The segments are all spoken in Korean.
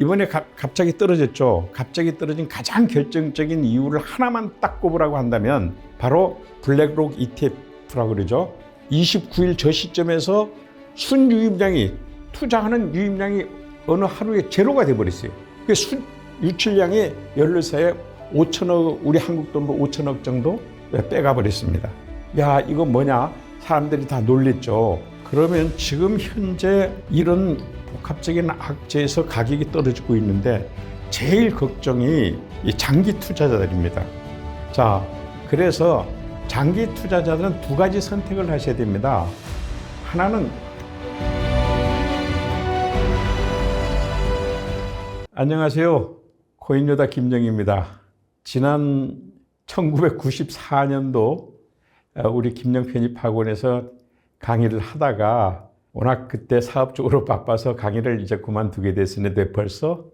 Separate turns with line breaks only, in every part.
이번에 가- 갑자기 떨어졌죠. 갑자기 떨어진 가장 결정적인 이유를 하나만 딱 꼽으라고 한다면 바로 블랙록 ETF라고 그러죠. 29일 저 시점에서 순유입량이 투자하는 유입량이 어느 하루에 제로가 돼 버렸어요. 그 순 유출량이 연료사에 5천억 우리 한국 돈으로 5천억 정도 빼가 버렸습니다. 야 이거 뭐냐? 사람들이 다 놀랬죠. 그러면 지금 현재 이런 복합적인 악재에서 가격이 떨어지고 있는데 제일 걱정이 이 장기 투자자들입니다. 자, 그래서 장기 투자자들은 두 가지 선택을 하셔야 됩니다. 하나는 안녕하세요. 코인요다 김정입니다. 지난 1994년도 우리 김영 편입 학원에서 강의를 하다가 워낙 그때 사업적으로 바빠서 강의를 이제 그만두게 됐었는데 벌써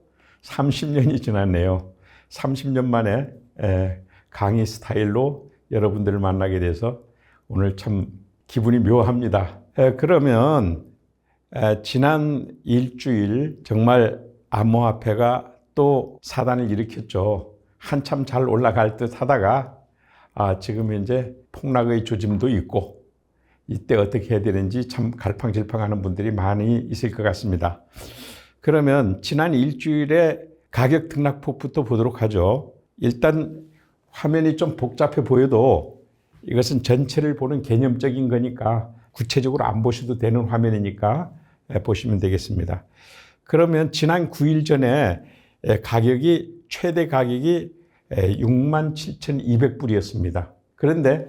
30년이 지났네요. 30년 만에 에, 강의 스타일로 여러분들을 만나게 돼서 오늘 참 기분이 묘합니다. 에, 그러면 에, 지난 일주일 정말 암호화폐가 또 사단을 일으켰죠. 한참 잘 올라갈 듯 하다가 아, 지금 이제 폭락의 조짐도 있고 이때 어떻게 해야 되는지 참 갈팡질팡하는 분들이 많이 있을 것 같습니다. 그러면 지난 일주일에 가격 등락폭부터 보도록 하죠. 일단 화면이 좀 복잡해 보여도 이것은 전체를 보는 개념적인 거니까 구체적으로 안 보셔도 되는 화면이니까 보시면 되겠습니다. 그러면 지난 9일 전에 가격이 최대 가격이 67,200불이었습니다. 그런데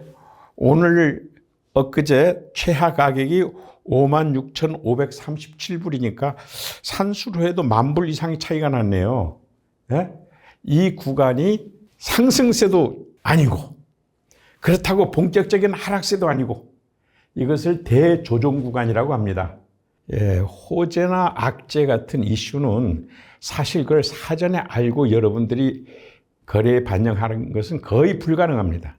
오늘 엊그제 최하 가격이 56,537불이니까 산수로 해도 만 불 이상의 차이가 났네요. 예? 이 구간이 상승세도 아니고 그렇다고 본격적인 하락세도 아니고 이것을 대조정 구간이라고 합니다. 예, 호재나 악재 같은 이슈는 사실 그걸 사전에 알고 여러분들이 거래에 반영하는 것은 거의 불가능합니다.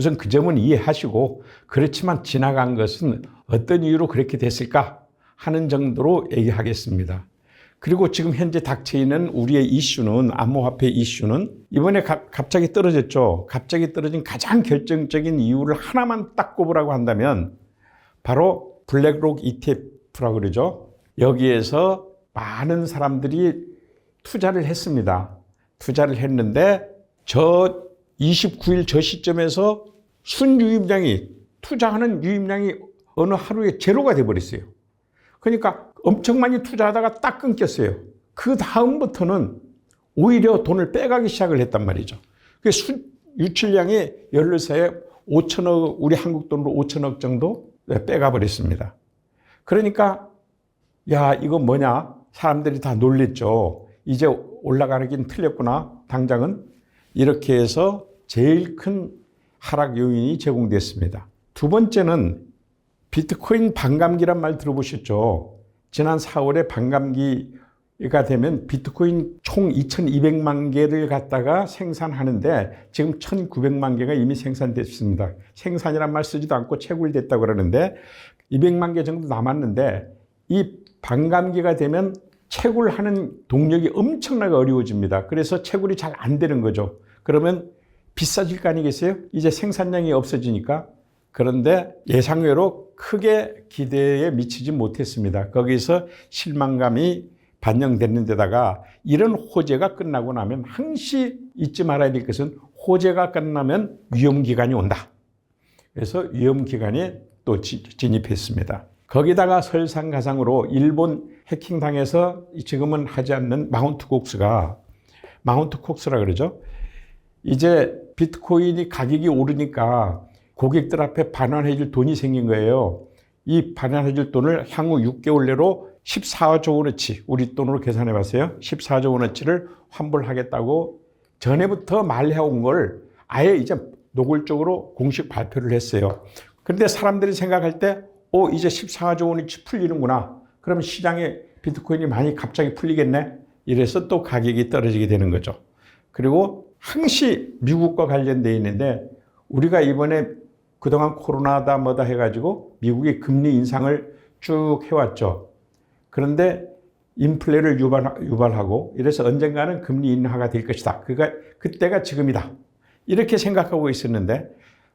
우선 그 점은 이해하시고 그렇지만 지나간 것은 어떤 이유로 그렇게 됐을까 하는 정도로 얘기하겠습니다. 그리고 지금 현재 닥쳐 있는 우리의 이슈는 암호화폐 이슈는 이번에 가- 갑자기 떨어졌죠. 갑자기 떨어진 가장 결정적인 이유를 하나만 딱 꼽으라고 한다면 바로 블랙록 ETF라고 그러죠. 여기에서 많은 사람들이 투자를 했습니다. 투자를 했는데 저 29일 저 시점에서 순유입량이 투자하는 유입량이 어느 하루에 제로가 돼 버렸어요. 그러니까 엄청 많이 투자하다가 딱 끊겼어요. 그 다음부터는 오히려 돈을 빼가기 시작을 했단 말이죠. 그 수, 유출량이 연료사에 5천억, 우리 한국 돈으로 5천억 정도 빼가 버렸습니다. 그러니까, 야, 이거 뭐냐? 사람들이 다 놀랬죠. 이제 올라가긴 틀렸구나. 당장은. 이렇게 해서 제일 큰 하락 요인이 제공됐습니다. 두 번째는 비트코인 반감기란 말 들어보셨죠? 지난 4월에 반감기가 되면 비트코인 총 2,200만 개를 갖다가 생산하는데 지금 1,900만 개가 이미 생산됐습니다. 생산이란 말 쓰지도 않고 채굴됐다고 그러는데 200만 개 정도 남았는데 이 반감기가 되면 채굴하는 동력이 엄청나게 어려워집니다. 그래서 채굴이 잘 안 되는 거죠. 그러면 비싸질 거 아니겠어요? 이제 생산량이 없어지니까. 그런데 예상외로 크게 기대에 미치지 못했습니다. 거기서 실망감이 반영됐는 데다가 이런 호재가 끝나고 나면 항시 잊지 말아야 될 것은 호재가 끝나면 위험기간이 온다. 그래서 위험기간에 또 지- 진입했습니다. 거기다가 설상가상으로 일본 해킹당해서 지금은 하지 않는 마운트 콕스가 마운트 콕스라 그러죠. 이제 비트코인이 가격이 오르니까 고객들 앞에 반환해 줄 돈이 생긴 거예요. 이 반환해 줄 돈을 향후 6개월 내로 14조 원어치 우리 돈으로 계산해 봤어요. 14조 원어치를 환불하겠다고 전에부터 말해온 걸 아예 이제 노골적으로 공식 발표를 했어요. 그런데 사람들이 생각할 때, 어, 이제 14조 원어치 풀리는구나. 그러면 시장에 비트코인이 많이 갑자기 풀리겠네? 이래서 또 가격이 떨어지게 되는 거죠. 그리고 항시 미국과 관련되어 있는데 우리가 이번에 그동안 코로나다 뭐다 해가지고 미국의 금리 인상을 쭉 해왔죠. 그런데 인플레를 유발, 유발 하고 이래서 언젠가는 금리 인하가 될 것이다. 그가 그때가 지금이다. 이렇게 생각하고 있었는데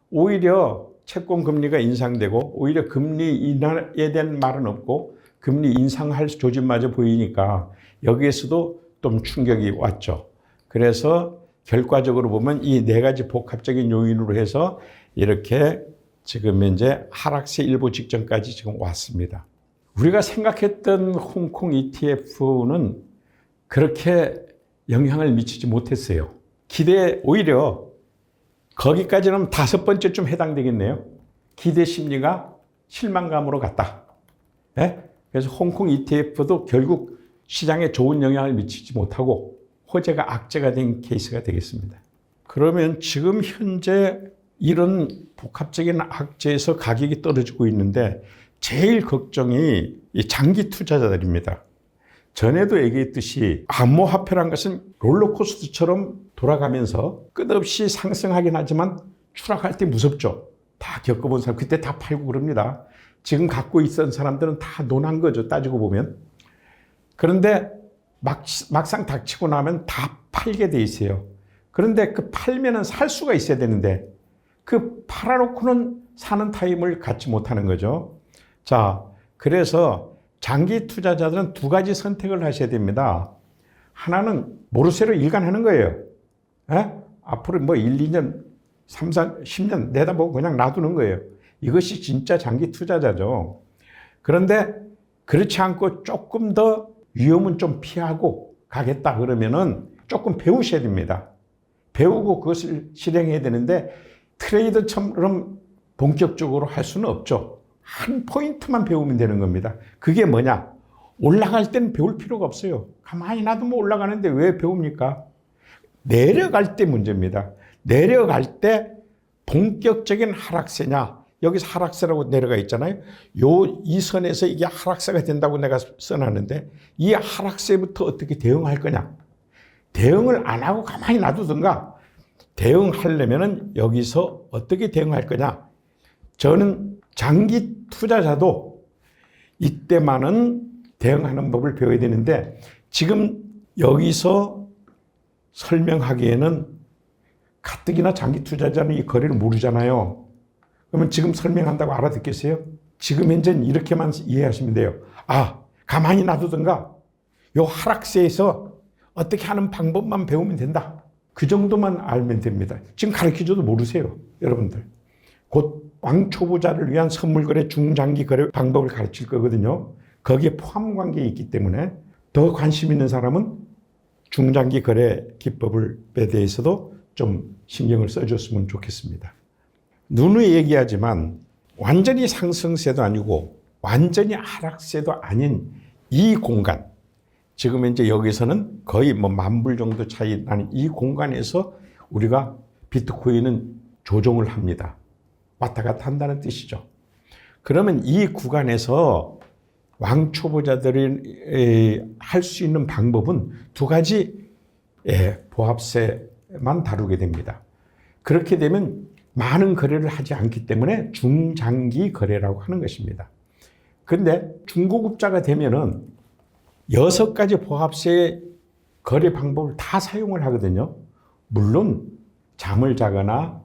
오히려 채권 금리가 인상되고 오히려 금리 인하에 대한 말은 없고 금리 인상할 조짐마저 보이니까 여기에서도 좀 충격이 왔죠. 그래서 결과적으로 보면 이 네 가지 복합적인 요인으로 해서 이렇게 지금 현재 하락세 일부 직전까지 지금 왔습니다. 우리가 생각했던 홍콩 ETF는 그렇게 영향을 미치지 못했어요. 기대 오히려 거기까지는 다섯 번째쯤 해당되겠네요. 기대 심리가 실망감으로 갔다. 예? 그래서 홍콩 ETF도 결국 시장에 좋은 영향을 미치지 못하고 호재가 악재가 된 케이스가 되겠습니다. 그러면 지금 현재 이런 복합적인 악재에서 가격이 떨어지고 있는데 제일 걱정이 이 장기 투자자들입니다. 전에도 얘기했듯이 암호화폐란 것은 롤러코스터처럼 돌아가면서 끝없이 상승하긴 하지만 추락할 때 무섭죠. 다 겪어본 사람 그때 다 팔고 그럽니다. 지금 갖고 있던 사람들은 다 논한 거죠. 따지고 보면. 그런데 막, 막상 닥치고 나면 다 팔게 돼 있어요. 그런데 그 팔면은 살 수가 있어야 되는데 그 팔아놓고는 사는 타임을 갖지 못하는 거죠. 자, 그래서 장기 투자자들은 두 가지 선택을 하셔야 됩니다. 하나는 모르쇠로 일관하는 거예요. 에? 앞으로 뭐 1, 2년, 3, 4, 10년 내다보고 그냥 놔두는 거예요. 이것이 진짜 장기 투자자죠. 그런데 그렇지 않고 조금 더 위험은 좀 피하고 가겠다 그러면은 조금 배우셔야 됩니다. 배우고 그것을 실행해야 되는데 트레이더처럼 본격적으로 할 수는 없죠. 한 포인트만 배우면 되는 겁니다. 그게 뭐냐? 올라갈 때는 배울 필요가 없어요. 가만히 놔두면 올라가는데 왜 배웁니까? 내려갈 때 문제입니다. 내려갈 때 본격적인 하락세냐? 여기서 하락세라고 내려가 있잖아요. 요 이 선에서 이게 하락세가 된다고 내가 써놨는데 이 하락세부터 어떻게 대응할 거냐? 대응을 안 하고 가만히 놔두든가 대응하려면은 여기서 어떻게 대응할 거냐? 저는 장기 투자자도 이때만은 대응하는 법을 배워야 되는데 지금 여기서 설명하기에는 가뜩이나 장기 투자자는 이 거래를 모르잖아요. 그러면 지금 설명한다고 알아듣겠어요? 지금 현재는 이렇게만 이해하시면 돼요. 아, 가만히 놔두든가 요 하락세에서 어떻게 하는 방법만 배우면 된다. 그 정도만 알면 됩니다. 지금 가르쳐줘도 모르세요. 여러분들. 곧 왕초보자를 위한 선물거래 중장기 거래 방법을 가르칠 거거든요. 거기에 포함 관계가 있기 때문에 더 관심 있는 사람은 중장기 거래 기법에 대해서도 좀 신경을 써줬으면 좋겠습니다. 누누이 얘기하지만 완전히 상승세도 아니고 완전히 하락세도 아닌 이 공간, 지금 현재 여기서는 거의 뭐 만불 정도 차이 나는 이 공간에서 우리가 비트코인은 조정을 합니다. 왔다 갔다 한다는 뜻이죠. 그러면 이 구간에서 왕초보자들이 할 수 있는 방법은 두 가지 예, 보합세만 다루게 됩니다. 그렇게 되면 많은 거래를 하지 않기 때문에 중장기 거래라고 하는 것입니다. 근데 중고급자가 되면은 여섯 가지 보합세 거래 방법을 다 사용을 하거든요. 물론 잠을 자거나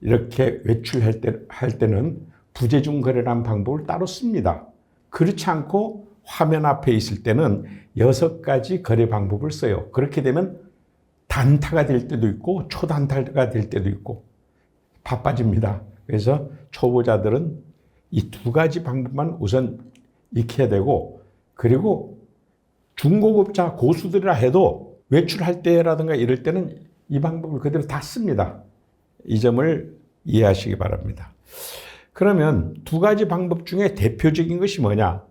이렇게 외출할 때, 할 때는 부재중 거래라는 방법을 따로 씁니다. 그렇지 않고 화면 앞에 있을 때는 여섯 가지 거래 방법을 써요. 그렇게 되면 단타가 될 때도 있고 초단타가 될 때도 있고 바빠집니다. 그래서 초보자들은 이 두 가지 방법만 우선 익혀야 되고 그리고 중고급자 고수들이라 해도 외출할 때라든가 이럴 때는 이 방법을 그대로 다 씁니다. 이 점을 이해하시기 바랍니다. 그러면 두 가지 방법 중에 대표적인 것이 뭐냐?